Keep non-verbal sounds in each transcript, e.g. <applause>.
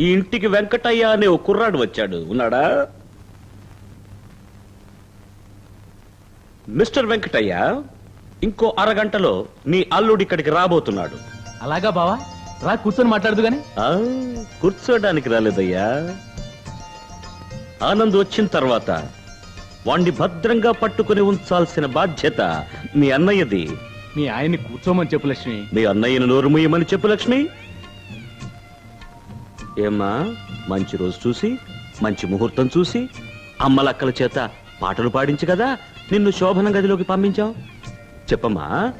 ఈ ఇంటికి వెంకటయ్య అనే ఓ కుర్రాడు వచ్చాడు. ఉన్నాడా? మిస్టర్ వెంకటయ్య ఇంకో అరగంటలో నీ అల్లుడు ఇక్కడికి రాబోతున్నాడు. అలాగా బావా? రా కూర్చొని మాట్లాడదు గాని. ఆ, కూర్చోడానికి రాలేదయ్యా. ఆనంద్ వచ్చిన తర్వాత వాణ్ణి భద్రంగా పట్టుకుని ఉంచాల్సిన బాధ్యత మీ అన్నయ్యది. మీ ఆయన్ని కూర్చోమని చెప్పు లక్ష్మి. మీ అన్నయ్యను నోరు ముయ్యమని చెప్పు లక్ష్మి. ఏమ్మా మంచి రోజు చూసి మంచి ముహూర్తం చూసి అమ్మలక్కల చేత పాటలు పాడించి కదా నిన్ను శోభన గదిలోకి పంపించాం. చెప్పమ్మా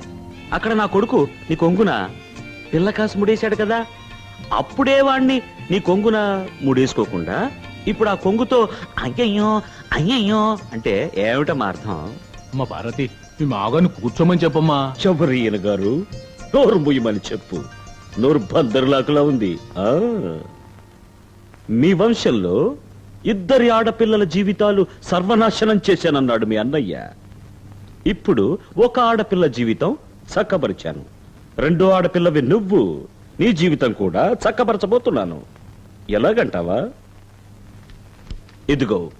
అక్కడ నా కొడుకు నీ కొంగున పిల్ల కాసు ముడేశాడు కదా అప్పుడే వాణ్ణి నీ కొంగున ముడేసుకోకుండా ఇప్పుడు ఆ కొంగుతో అయ్యయ్యో అయ్యయ్యో అంటే ఏమిటమ్మా అర్థం? అమ్మ భారతి మీ మాగాన్ని కూర్చోమని చెప్పమ్మా. చబరియన్ గారు నోరు ముయ్యమని చెప్పు. నోరు బందరులాకులా ఉంది. ఆ. మీ వంశంలో ఇద్దరి ఆడపిల్లల జీవితాలు సర్వనాశనం చేశానన్నాడు మీ అన్నయ్య. ఇప్పుడు ఒక ఆడపిల్ల జీవితం చక్కబరిచాను. రెండో ఆడపిల్లవి నువ్వు నీ జీవితం కూడా చక్కబరచబోతున్నాను. ఎలాగంటావా? ఇదిగో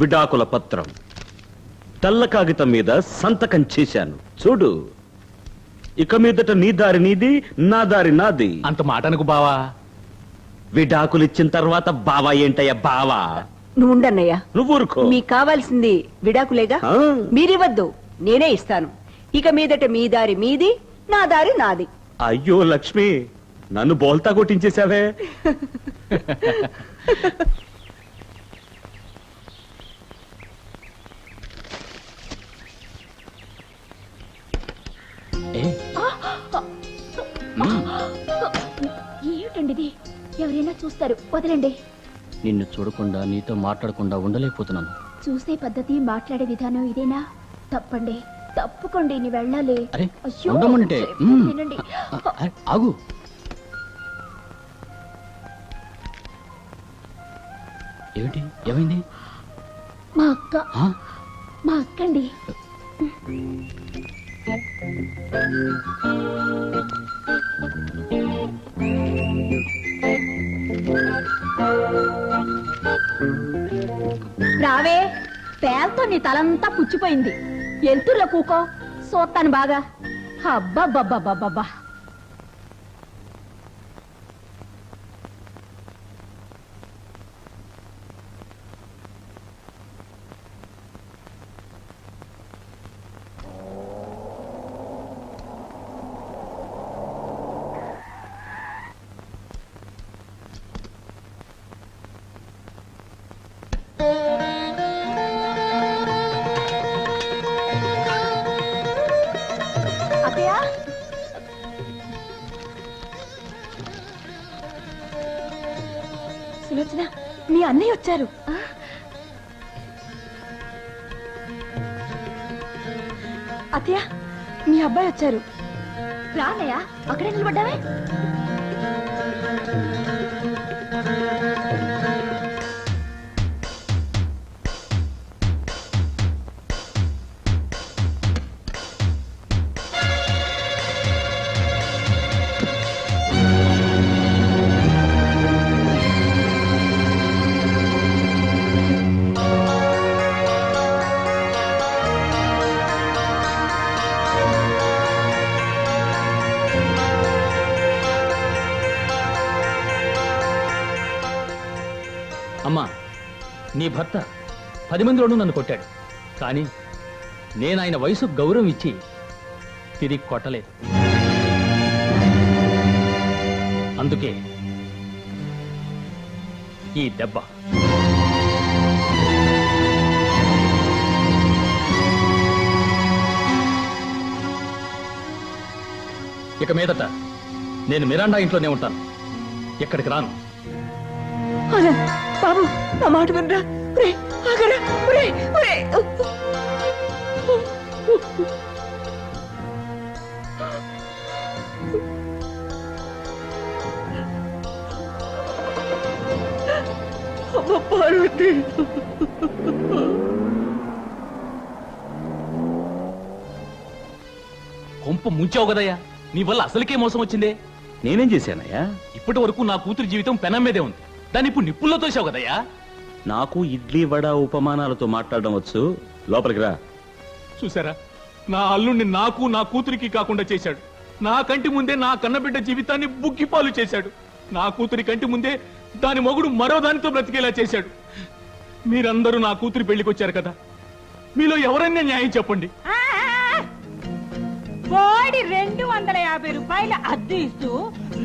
విడాకుల పత్రం. తెల్ల కాగితం మీద సంతకం చేశాను. చూడు. ఇక మీదట నీ దారి నీది నా దారి నాది. అంత మాట అనుకు బావా. విడాకులు ఇచ్చిన తర్వాత బావా ఏంటయ్యా బావా నువ్వు ఉండన్నయ్యా నువ్వు ఊరుకో మీకు కావాల్సింది విడాకులేగా ఆ, మీరివ్వద్దు నేనే ఇస్తాను ఇక మీదట మీ దారి మీది నా దారి నాది అయ్యో లక్ష్మి నన్ను బోల్తా కొట్టించేశావే ఏమిటండి ఇది ఎవరైనా చూస్తారు. వదలండి. నిన్ను చూడకుండా నీతో మాట్లాడకుండా ఉండలేకపోతున్నాను. చూసే పద్ధతి మాట్లాడే విధానం ఇదేనా? తప్పండి. తప్పుకోండి నీ వెళ్ళాలి. అరే, అయ్యో, ఉండమంటే, చెప్పేది మ్మ్. వినండి. అరే, ఆగు. ఏమిటి? ఏమైంది? మా అక్క. ఆ? మా అక్కండి. రావే పేలతో నీ తలంతా పుచ్చిపోయింది. ఎల్తుర్లో కూకో? సోత్తాను బాగా. అబ్బబ్బబ్బబ్బబ్బా సులోచన మీ అన్నయ్య వచ్చారు. అతయ్య మీ అబ్బాయి వచ్చారు. రానయ్యా అక్కడే నిలబడ్డావే. నీ భర్త పది మందిలోనూ నన్ను కొట్టాడు. కానీ నేను ఆయన వయసు గౌరవం ఇచ్చి తిరిగి కొట్టలేదు. అందుకే ఈ దెబ్బ. ఇక మీదట నేను మిరాండా ఇంట్లోనే ఉంటాను. ఎక్కడికి రాను. బాబు నా మాట వినరా? ఒరే, ఆగరా, ఒరే, ఒరే. అమ్మ పార్వతి. కొంప ముంచావు కదయ్యా? నీ వల్ల అసలుకే మోసం వచ్చిందే. నేనేం చేశానయ్యా? ఇప్పటి వరకు నా కూతురు జీవితం పెనం మీదే ఉంది. దాన్ని ఇప్పుడు నిప్పుల్లో తోసావు కదయ్యా? నాకు ఇడ్లీ వడ ఉపమానాలతో మాట్లాడడం వచ్చు. లోపలికి రా. చూసారా? నా అల్లుణ్ణి నాకు నా కూతురికి కాకుండా చేశాడు. నా కంటి ముందే నా కన్నబిడ్డ జీవితాన్ని బుక్కిపాలు చేశాడు. నా కూతురి కంటి ముందే దాని మొగుడు మరో దానితో బ్రతికేలా చేశాడు. మీరందరూ నా కూతురి పెళ్ళికి వచ్చారు కదా. మీలో ఎవరైనా న్యాయం చెప్పండి. ఆ. కోడి రెండు వందల యాభై రూపాయల అద్దె ఇస్తూ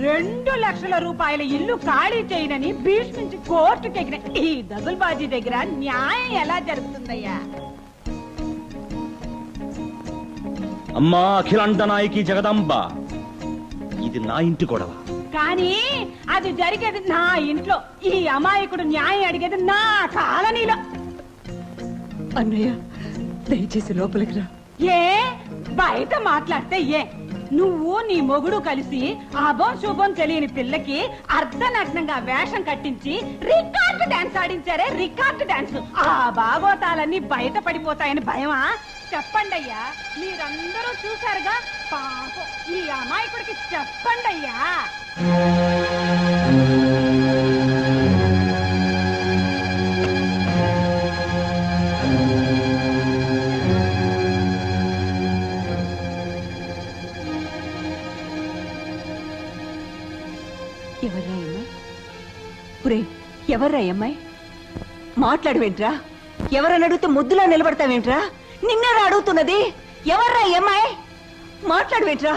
రెండు లక్షల రూపాయల ఇల్లు ఖాళీ చేయనని భీష్మించి కోర్టుకి ఎగిన ఈ దగుల్బాజీ దగ్గర న్యాయం ఎలా జరుగుతుందయ్యా? అమ్మా అఖిలాండ నాయకి జగదాంబ. ఇది నా ఇంటి గొడవ. కానీ అది జరిగేది నా ఇంట్లో. ఈ అమాయకుడు న్యాయం అడిగేది నా కాలనీలో. అన్నయ్య దయచేసి లోపలికి రా. ఏ? బయట మాట్లాడితే ఏ? నువ్వు నీ మొగుడు కలిసి అభం శుభం తెలియని పిల్లకి అర్ధనగ్నంగా వేషం కట్టించి రికార్డు డాన్స్ ఆడించారే రికార్డు డాన్స్. ఆ భాగోతాలన్నీ బయట పడిపోతాయని భయమా? చెప్పండి అయ్యా మీరందరూ చూశారుగా? పాపం ఈ అమాయకుడికి చెప్పండి అయ్యా ఎవర్రా ఈ అమ్మాయి పురే ఎవర్రా ఈ అమ్మాయి మాట్లాడవేంట్రా? ఎవరని అడిగితే ముద్దులా నిలబడతావేంట్రా? నిన్నరా అడుగుతున్నది? ఎవర్రా ఈ అమ్మాయి మాట్లాడవేంట్రా?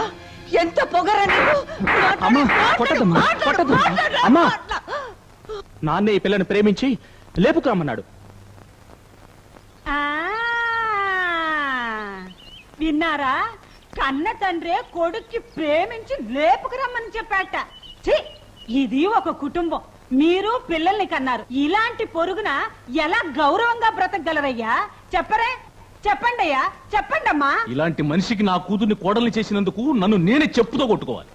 ఎంత పొగరా నీకు? మాట్లాడు, అమ్మా, మాట్లాడు, కొట్టద్దమ్మా, మాట్లాడు, కొట్టద్దు. మాట్లాడు, అమ్మా. మాట్లాడు. నాన్నే ఈ పిల్లని ప్రేమించి లేపుకురమ్మన్నాడు ఆ విన్నారా? కన్న తండ్రే కొడుక్కి ప్రేమించి లేపుకురమ్మని చెప్పాట. ఛీ, ఇది ఒక కుటుంబం. మీరు పిల్లల్ని కన్నారు. ఇలాంటి పొరుగున ఎలా గౌరవంగా బ్రతకగలరయ్యా? చెప్పరే? చెప్పండి అయ్యా చెప్పండమ్మా. ఇలాంటి మనిషికి నా కూతుర్ని కోడల్ని చేసినందుకు నన్ను నేనే చెప్పుతో కొట్టుకోవాలి.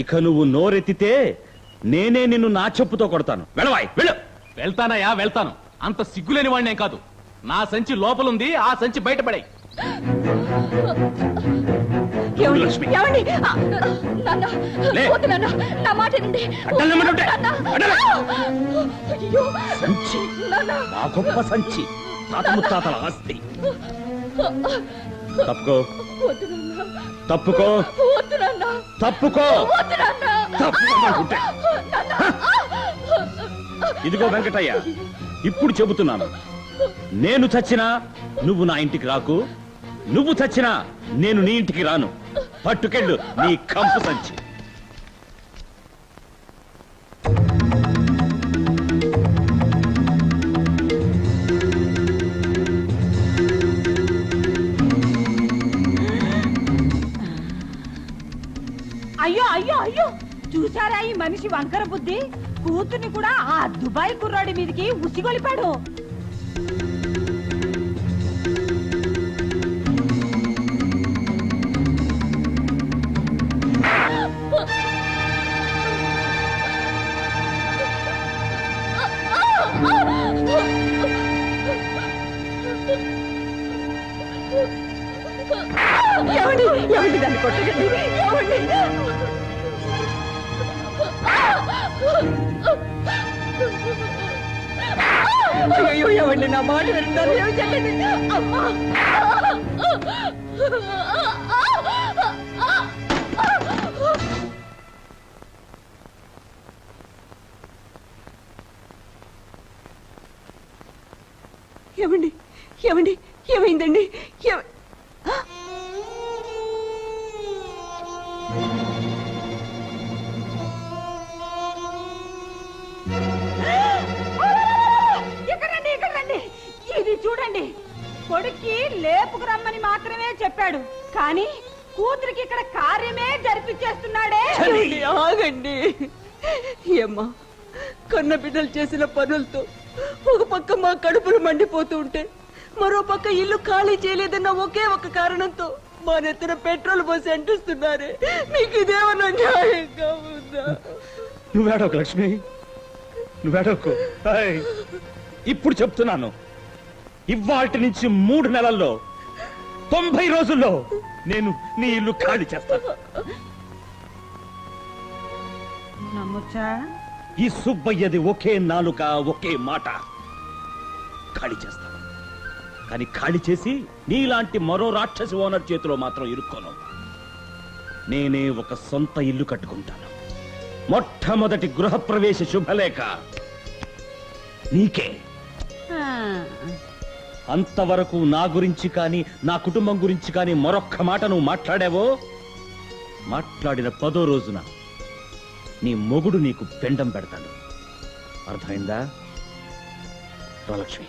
ఇక నువ్వు నోరెత్తితే నేనే నిన్ను నా చెప్పుతో కొడతాను. వెళ్ళవాయ్ వెళ్ళు. వెళ్తానయ్యా వెళ్తాను. అంత సిగ్గులేని వాడినే కాదు. నా సంచి లోపలుంది ఆ సంచి బయటపడాయి. నా గొప్ప సంచి. తాత ముత్తాతల ఆస్తి. తప్పుకో. తప్పుకో. తప్పుకో. తప్పుకోమంటుంటే ఇదిగో వెంకటయ్య. ఇప్పుడు చెబుతున్నాను. నేను చచ్చినా నువ్వు నా ఇంటికి రాకు. నువ్వు చచ్చినా నేను నీ ఇంటికి రాను. పట్టుకెళ్ళు నీ కంపు సంచి. అయ్యో అయ్యో అయ్యో! చూసారా ఈ మనిషి వంకర బుద్ధి? కూతుర్ని కూడా ఆ దుబాయ్ కుర్రాడి మీదకి ఉసిగొలిపాడు. అయ్యో ఎవండి నా మాట వింటారు అమ్మా. ఏమండి? ఏమండి? ఏమైందండి? కొడుక్కి లేపుకు రమ్మని మాత్రమే చెప్పాడు. కానీ కూతురికి ఇక్కడ కార్యమే జరిపించేస్తున్నాడే ఏమండి, ఆగండి. ఏమ్మా కన్న బిడ్డలు చేసిన పనులతో ఒక పక్క మా కడుపులు మండిపోతూ ఉంటే మరో పక్క ఇల్లు ఖాళీ చేయలేదన్న ఒకే ఒక కారణంతో మా నెత్తిన పెట్రోల్ పోసి అంటిస్తున్నారే. మీకు ఇదేమన్నా న్యాయంగా ఉందా? నువ్వేడోకు లక్ష్మి. నువ్వేడోకు హాయ్. ఇప్పుడు చెప్తున్నాను. ఇవాటి నుంచి మూడు నెలల్లో తొంభై రోజుల్లో నేను నీ ఇల్లు ఖాళీ చేస్తాను. నమ్మొచ్చా? ఈ సుబ్బయ్యది ఒకే నాలుక ఒకే మాట. ఖాళీ చేస్తాను. కానీ ఖాళీ చేసి నీలాంటి మరో రాక్షసి ఓనర్ చేతిలో మాత్రం ఇరుక్కోను. నేనే ఒక సొంత ఇల్లు కట్టుకుంటాను. మొట్టమొదటి గృహప్రవేశ శుభలేఖ. నీకే. అంతవరకు నా గురించి కానీ నా కుటుంబం గురించి కానీ మరొక్క మాట నువ్వు మాట్లాడావో? మాట్లాడిన పదో రోజున నీ మొగుడు నీకు పెండం పెడతాడు. అర్థమైందా? వరలక్ష్మి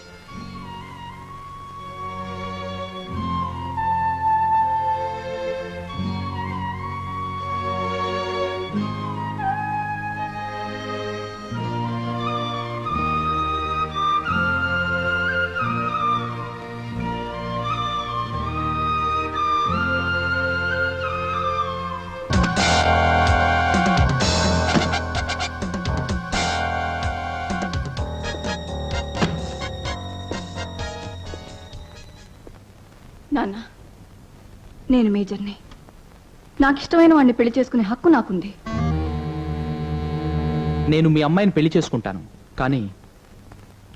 నాన్న నేను మేజర్ని. నాకు ఇష్టమైన వాడిని పెళ్ళి చేసుకునే హక్కు నాకుంది. నేను మీ అమ్మాయిని పెళ్ళి చేసుకుంటాను కానీ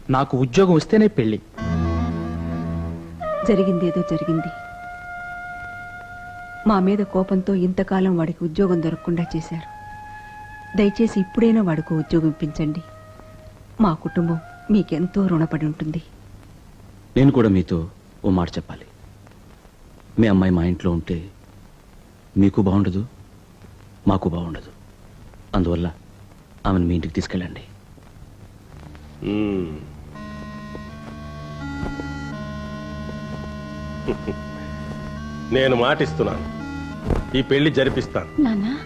నాకు ఉద్యోగం వస్తేనే పెళ్ళి. జరిగిందేదో జరిగింది. మా మీద కోపంతో ఇంతకాలం వాడికి ఉద్యోగం దొరకకుండా చేశారు. దయచేసి ఇప్పుడైనా వాడికి ఉద్యోగం ఇప్పించండి. మా కుటుంబం మీకెంతో రుణపడి ఉంటుంది. నేను కూడా మీతో ఓ మాట చెప్పాలి. మీ అమ్మాయి మా ఇంట్లో ఉంటే మీకు బాగుండదు మాకు బాగుండదు. అందువల్ల ఆమెను మీ ఇంటికి తీసుకెళ్ళండి. నేను మాటిస్తున్నాను. ఈ పెళ్ళి జరిపిస్తాను. నాన్న?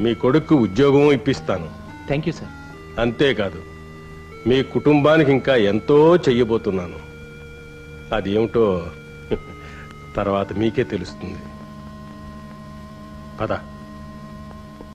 మీ కొడుకు ఉద్యోగం ఇప్పిస్తాను. Thank you sir. అంతేకాదు మీ కుటుంబానికి ఇంకా ఎంతో చెయ్యబోతున్నాను. అది ఏమిటో <laughs> తర్వాత మీకే తెలుస్తుంది. పదా.